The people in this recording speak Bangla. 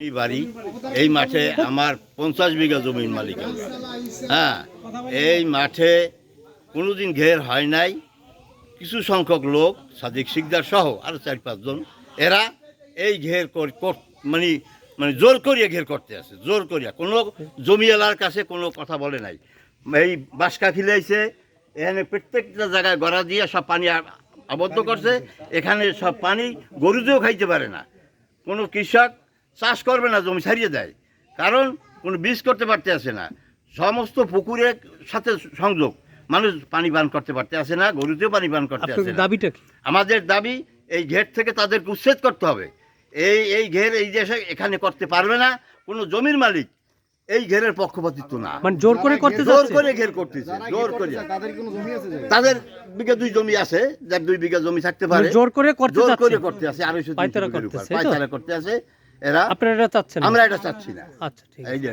এই বাড়ি, এই মাঠে আমার পঞ্চাশ বিঘা জমির মালিক। হ্যাঁ এই মাঠে কোনোদিন ঘের হয় নাই। কিছু সংখ্যক লোক, সাদিক শিকদার সহ আরও চার পাঁচজন এরা এই ঘের মানে মানে জোর করিয়া ঘের করতে আছে, জোর করিয়া। কোনো জমিওয়ালার কাছে কোনো কথা বলে নাই। এই বাসকা খিলাইছে এখানে প্রত্যেকটা জায়গায় গড়া দিয়ে সব পানি আবদ্ধ করছে, এখানে সব পানি গরুতেও খাইতে পারে না। কোনো কৃষক চাষ করবে না জমি ছাড়িয়ে দেয়। কারণ কোনো বীজ করতে পারতে আসে না। সমস্ত পুকুরের সাথে সংযোগ। মানুষ পানি পান করতে পারতে আসে না গরুতেও পানি পান করতে আসে না। দাবিটা কি? আমাদের দাবি এই ঘের থেকে তাদেরকে উচ্ছেদ করতে হবে। এই এই ঘের এই দেশে এখানে করতে পারবে না কোনো জমির মালিক এই ঘেরের পক্ষপাতিত্ব না। মানে জোর করে করতে জোর করে ঘের করতেছে জোর করে। তাদের কোনো জমি আছে যে? তাদের বিঘা দুই জমি আছে যার দুই বিঘা জমি থাকতে পারে। মানে জোর করে করতে জোর করে করতে আছে আড়াইশো এই করতে আছে এরা আপনারা এটা চাচ্ছেন আমরা এটা চাচ্ছি না। আচ্ছা ঠিক আছে। এই যে